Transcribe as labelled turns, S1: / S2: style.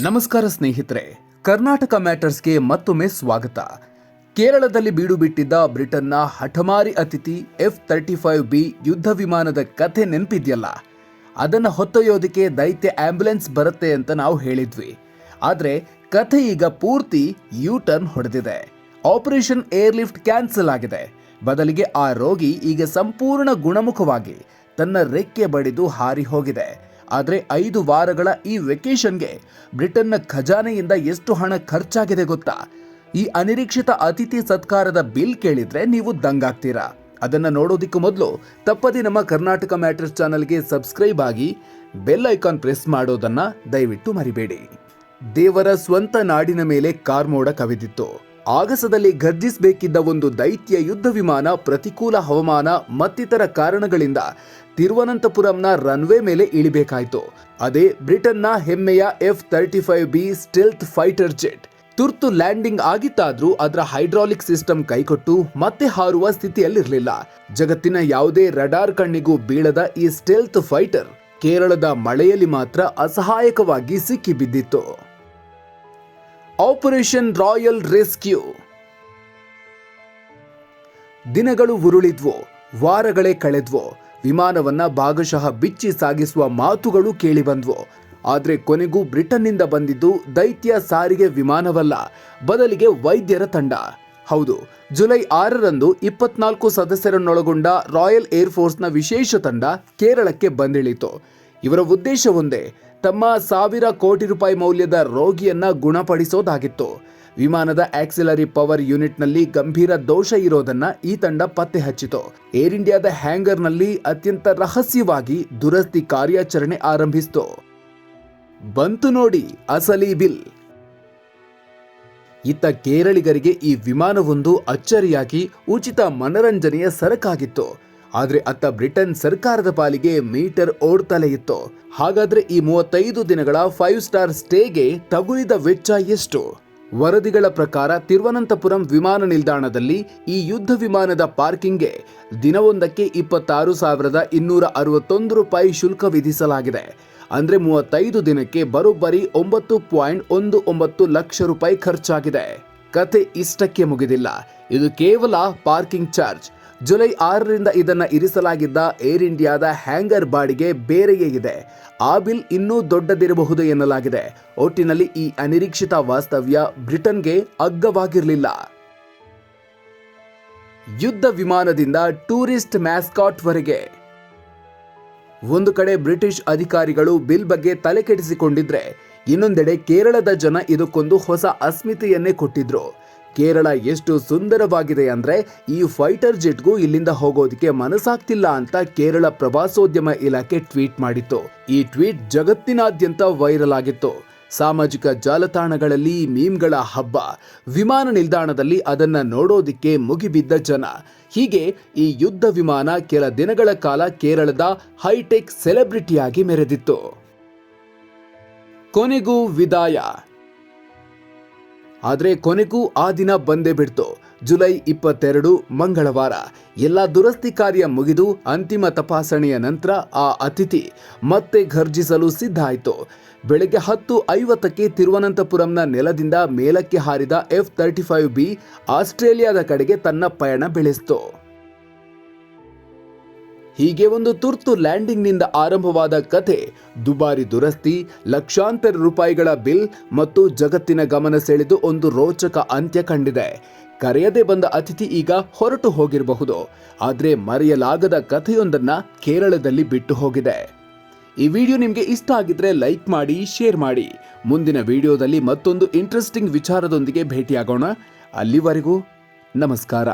S1: ನಮಸ್ಕಾರ ಸ್ನೇಹಿತರೆ, ಕರ್ನಾಟಕ ಮ್ಯಾಟರ್ಸ್ಗೆ ಮತ್ತೊಮ್ಮೆ ಸ್ವಾಗತ. ಕೇರಳದಲ್ಲಿ ಬೀಡು ಬಿಟ್ಟಿದ್ದ ಬ್ರಿಟನ್ನ ಹಠಮಾರಿ ಅತಿಥಿ ಎಫ್ ತರ್ಟಿ ಫೈವ್ ಬಿ ಯುದ್ಧ ವಿಮಾನದ ಕಥೆ ನೆನಪಿದ್ಯಲ್ಲ? ಅದನ್ನು ಹೊತ್ತೊಯ್ಯೋದಕ್ಕೆ ದೈತ್ಯ ಆಂಬ್ಯುಲೆನ್ಸ್ ಬರುತ್ತೆ ಅಂತ ನಾವು ಹೇಳಿದ್ವಿ. ಆದರೆ ಕಥೆ ಈಗ ಪೂರ್ತಿ ಯೂ ಟರ್ನ್ ಹೊಡೆದಿದೆ. ಆಪರೇಷನ್ ಏರ್ಲಿಫ್ಟ್ ಕ್ಯಾನ್ಸಲ್ ಆಗಿದೆ. ಬದಲಿಗೆ ಆ ರೋಗಿ ಈಗ ಸಂಪೂರ್ಣ ಗುಣಮುಖವಾಗಿ ತನ್ನ ರೆಕ್ಕೆ ಬಡಿದು ಹಾರಿ ಹೋಗಿದೆ. ಆದರೆ ಐದು ವಾರಗಳ ಈ ವೆಕೇಷನ್ಗೆ ಬ್ರಿಟನ್ನ ಖಜಾನೆಯಿಂದ ಎಷ್ಟು ಹಣ ಖರ್ಚಾಗಿದೆ ಗೊತ್ತಾ? ಈ ಅನಿರೀಕ್ಷಿತ ಅತಿಥಿ ಸತ್ಕಾರದ ಬಿಲ್ ಕೇಳಿದ್ರೆ ನೀವು ದಂಗಾಗ್ತೀರಾ? ಅದನ್ನ ನೋಡೋದಿಕ್ಕೂ ಮೊದಲು ತಪ್ಪದೆ ನಮ್ಮ ಕರ್ನಾಟಕ ಮ್ಯಾಟರ್ಸ್ ಚಾನಲ್ಗೆ ಸಬ್ಸ್ಕ್ರೈಬ್ ಆಗಿ ಬೆಲ್ ಐಕಾನ್ ಪ್ರೆಸ್ ಮಾಡೋದನ್ನ ದಯವಿಟ್ಟು ಮರಿಬೇಡಿ. ದೇವರ ಸ್ವಂತ ನಾಡಿನ ಮೇಲೆ ಕಾರ್ಮೋಡ ಕವಿದಿತ್ತು. ಆಗಸದಲ್ಲಿ ಗರ್ಜಿಸಬೇಕಿದ್ದ ಒಂದು ದೈತ್ಯ ಯುದ್ಧ ವಿಮಾನ, ಪ್ರತಿಕೂಲ ಹವಾಮಾನ, ಮತ್ತಿತರ ಕಾರಣಗಳಿಂದ ತಿರುವನಂತಪುರಂನ ರನ್ವೇ ಮೇಲೆ ಇಳಿಬೇಕಾಯಿತು. ಅದೇ ಬ್ರಿಟನ್ನ ಹೆಮ್ಮೆಯ F thirty five B stealth fighter jet. ತುರ್ತು ಲ್ಯಾಂಡಿಂಗ್ ಆಗಿತ್ತಾದ್ರೂ ಅದರ ಹೈಡ್ರಾಲಿಕ್ ಸಿಸ್ಟಮ್ ಕೈಕೊಟ್ಟು ಮತ್ತೆ ಹಾರುವ ಸ್ಥಿತಿಯಲ್ಲಿರಲಿಲ್ಲ. ಜಗತ್ತಿನ ಯಾವುದೇ ರಡಾರ್ ಕಣ್ಣಿಗೂ ಬೀಳದ ಈ ಸ್ಟೆಲ್ತ್ ಫೈಟರ್ ಕೇರಳದ ಮಳೆಯಲ್ಲಿ ಮಾತ್ರ ಅಸಹಾಯಕವಾಗಿ ಸಿಕ್ಕಿಬಿದ್ದಿತ್ತು. ಆಪರೇಷನ್ ರಾಯಲ್ ರೆಸ್ಕ್ಯೂ ದಿನಗಳು ಉರುಳಿದ್ವು, ವಾರಗಳೇ ಕಳೆದ್ವು. ವಿಮಾನವನ್ನ ಭಾಗಶಃ ಬಿಚ್ಚಿ ಸಾಗಿಸುವ ಮಾತುಗಳು ಕೇಳಿಬಂದ್ವು. ಆದರೆ ಕೊನೆಗೂ ಬ್ರಿಟನ್ನಿಂದ ಬಂದಿದ್ದು ದೈತ್ಯ ಸಾರಿಗೆ ವಿಮಾನವಲ್ಲ, ಬದಲಿಗೆ ವೈದ್ಯರ ತಂಡ. ಹೌದು, ಜುಲೈ ಆರರಂದು ಇಪ್ಪತ್ನಾಲ್ಕು ಸದಸ್ಯರನ್ನೊಳಗೊಂಡ ರಾಯಲ್ ಏರ್ಫೋರ್ಸ್ನ ವಿಶೇಷ ತಂಡ ಕೇರಳಕ್ಕೆ ಬಂದಿಳಿತು ಇವರ ಉದ್ದೇಶ ಒಂದೇ ತಮ್ಮ ಸಾವಿರ ಕೋಟಿ ರೂಪಾಯಿ ಮೌಲ್ಯದ ರೋಗಿಯನ್ನ ಗುಣಪಡಿಸೋದಾಗಿತ್ತು. ವಿಮಾನದ ಆಕ್ಸಿಲರಿ ಪವರ್ ಯೂನಿಟ್ನಲ್ಲಿ ಗಂಭೀರ ದೋಷ ಇರೋದನ್ನ ಈ ತಂಡ ಪತ್ತೆ ಹಚ್ಚಿತು. ಏರ್ ಇಂಡಿಯಾದ ಹ್ಯಾಂಗರ್ನಲ್ಲಿ ಅತ್ಯಂತ ರಹಸ್ಯವಾಗಿ ದುರಸ್ತಿ ಕಾರ್ಯಾಚರಣೆ ಆರಂಭಿಸಿತು. ಬಂತು ನೋಡಿ ಅಸಲಿ ಬಿಲ್. ಇತ್ತ ಕೇರಳಿಗರಿಗೆ ಈ ವಿಮಾನವೊಂದು ಅಚ್ಚರಿಯಾಗಿ ಉಚಿತ ಮನರಂಜನೆಯ ಸರಕಾಗಿತ್ತು. ಆದ್ರೆ ಅತ್ತ ಬ್ರಿಟನ್ ಸರ್ಕಾರದ ಪಾಲಿಗೆ ಮೀಟರ್ ಓಡ್ತಲೇ ಇತ್ತು. ಹಾಗಾದ್ರೆ ಈ ಮೂವತ್ತೈದು ದಿನಗಳ ಫೈವ್ ಸ್ಟಾರ್ ಸ್ಟೇಗೆ ತಗುಲಿದ ವೆಚ್ಚ ಎಷ್ಟು? ವರದಿಗಳ ಪ್ರಕಾರ ತಿರುವನಂತಪುರಂ ವಿಮಾನ ನಿಲ್ದಾಣದಲ್ಲಿ ಈ ಯುದ್ಧ ವಿಮಾನದ ಪಾರ್ಕಿಂಗ್ಗೆ ದಿನವೊಂದಕ್ಕೆ ಇಪ್ಪತ್ತಾರು ಸಾವಿರದ ಇನ್ನೂರ ಅರವತ್ತೊಂದು ರೂಪಾಯಿ ಶುಲ್ಕ ವಿಧಿಸಲಾಗಿದೆ. ಅಂದ್ರೆ ಮೂವತ್ತೈದು ದಿನಕ್ಕೆ ಬರೋಬ್ಬರಿ ಒಂಬತ್ತು ಪಾಯಿಂಟ್ ಒಂದು ಒಂಬತ್ತು ಲಕ್ಷ ರೂಪಾಯಿ ಖರ್ಚಾಗಿದೆ. ಕತೆ ಇಷ್ಟಕ್ಕೆ ಮುಗಿದಿಲ್ಲ. ಇದು ಕೇವಲ ಪಾರ್ಕಿಂಗ್ ಚಾರ್ಜ್. ಜುಲೈ ಆರರಿಂದ ಇದನ್ನು ಇರಿಸಲಾಗಿದ್ದ ಏರ್ ಇಂಡಿಯಾದ ಹ್ಯಾಂಗರ್ ಬಾಡಿಗೆ ಬೇರೆಯೇ ಇದೆ. ಆ ಬಿಲ್ ಇನ್ನೂ ದೊಡ್ಡದಿರಬಹುದು ಎನ್ನಲಾಗಿದೆ. ಒಟ್ಟಿನಲ್ಲಿ ಈ ಅನಿರೀಕ್ಷಿತ ವಾಸ್ತವ್ಯ ಬ್ರಿಟನ್ಗೆ ಅಗ್ಗವಾಗಿರಲಿಲ್ಲ. ಯುದ್ಧ ವಿಮಾನದಿಂದ ಟೂರಿಸ್ಟ್ ಮ್ಯಾಸ್ಕಾಟ್ ವರೆಗೆ. ಒಂದು ಕಡೆ ಬ್ರಿಟಿಷ್ ಅಧಿಕಾರಿಗಳು ಬಿಲ್ ಬಗ್ಗೆ ತಲೆಕೆಡಿಸಿಕೊಂಡಿದ್ರೆ, ಇನ್ನೊಂದೆಡೆ ಕೇರಳದ ಜನ ಇದಕ್ಕೊಂದು ಹೊಸ ಅಸ್ಮಿತೆಯನ್ನೇ ಕೊಟ್ಟಿದ್ರು. ಕೇರಳ ಎಷ್ಟು ಸುಂದರವಾಗಿದೆ ಅಂದ್ರೆ ಈ ಫೈಟರ್ ಜೆಟ್ಗೂ ಇಲ್ಲಿಂದ ಹೋಗೋದಕ್ಕೆ ಮನಸ್ಸಾಗ್ತಿಲ್ಲ ಅಂತ ಕೇರಳ ಪ್ರವಾಸೋದ್ಯಮ ಇಲಾಖೆ ಟ್ವೀಟ್ ಮಾಡಿತ್ತು. ಈ ಟ್ವೀಟ್ ಜಗತ್ತಿನಾದ್ಯಂತ ವೈರಲ್ ಆಗಿತ್ತು. ಸಾಮಾಜಿಕ ಜಾಲತಾಣಗಳಲ್ಲಿ ಮೀಮ್ಗಳ ಹಬ್ಬ, ವಿಮಾನ ನಿಲ್ದಾಣದಲ್ಲಿ ಅದನ್ನ ನೋಡೋದಿಕ್ಕೆ ಮುಗಿಬಿದ್ದ ಜನ. ಹೀಗೆ ಈ ಯುದ್ಧ ವಿಮಾನ ಕೆಲ ದಿನಗಳ ಕಾಲ ಕೇರಳದ ಹೈಟೆಕ್ ಸೆಲೆಬ್ರಿಟಿಯಾಗಿ ಮೆರೆದಿತ್ತು. ಕೊನೆಗೂ ವಿದಾಯ. ಆದ್ರೆ ಕೊನೆಗೂ ಆ ದಿನ ಬಂದೇ ಬಿಡ್ತು. ಜುಲೈ ಇಪ್ಪತ್ತೆರಡು, ಮಂಗಳವಾರ. ಎಲ್ಲ ದುರಸ್ತಿ ಕಾರ್ಯ ಮುಗಿದು ಅಂತಿಮ ತಪಾಸಣೆಯ ನಂತರ ಆ ಅತಿಥಿ ಮತ್ತೆ ಘರ್ಜಿಸಲು ಸಿದ್ಧ ಆಯಿತು. ಬೆಳಗ್ಗೆ ಹತ್ತು ಐವತ್ತಕ್ಕೆ ತಿರುವನಂತಪುರಂನ ನೆಲದಿಂದ ಮೇಲಕ್ಕೆ ಹಾರಿದ ಎಫ್ ತರ್ಟಿ ಫೈವ್ ಬಿ ಆಸ್ಟ್ರೇಲಿಯಾದ ಕಡೆಗೆ ತನ್ನ ಪಯಣ ಬೆಳೆಸಿತು. ಹೀಗೆ ಒಂದು ತುರ್ತು ಲ್ಯಾಂಡಿಂಗ್ನಿಂದ ಆರಂಭವಾದ ಕಥೆ, ದುಬಾರಿ ದುರಸ್ತಿ, ಲಕ್ಷಾಂತರ ರೂಪಾಯಿಗಳ ಬಿಲ್ ಮತ್ತು ಜಗತ್ತಿನ ಗಮನ ಸೆಳೆದು ಒಂದು ರೋಚಕ ಅಂತ್ಯ ಕಂಡಿದೆ. ಕರೆಯದೆ ಬಂದ ಅತಿಥಿ ಈಗ ಹೊರಟು ಹೋಗಿರಬಹುದು, ಆದರೆ ಮರೆಯಲಾಗದ ಕಥೆಯೊಂದನ್ನ ಕೇರಳದಲ್ಲಿ ಬಿಟ್ಟು ಹೋಗಿದೆ. ಈ ವಿಡಿಯೋ ನಿಮಗೆ ಇಷ್ಟ ಆಗಿದ್ರೆ ಲೈಕ್ ಮಾಡಿ, ಶೇರ್ ಮಾಡಿ. ಮುಂದಿನ ವಿಡಿಯೋದಲ್ಲಿ ಮತ್ತೊಂದು ಇಂಟ್ರೆಸ್ಟಿಂಗ್ ವಿಚಾರದೊಂದಿಗೆ ಭೇಟಿಯಾಗೋಣ. ಅಲ್ಲಿವರೆಗೂ ನಮಸ್ಕಾರ.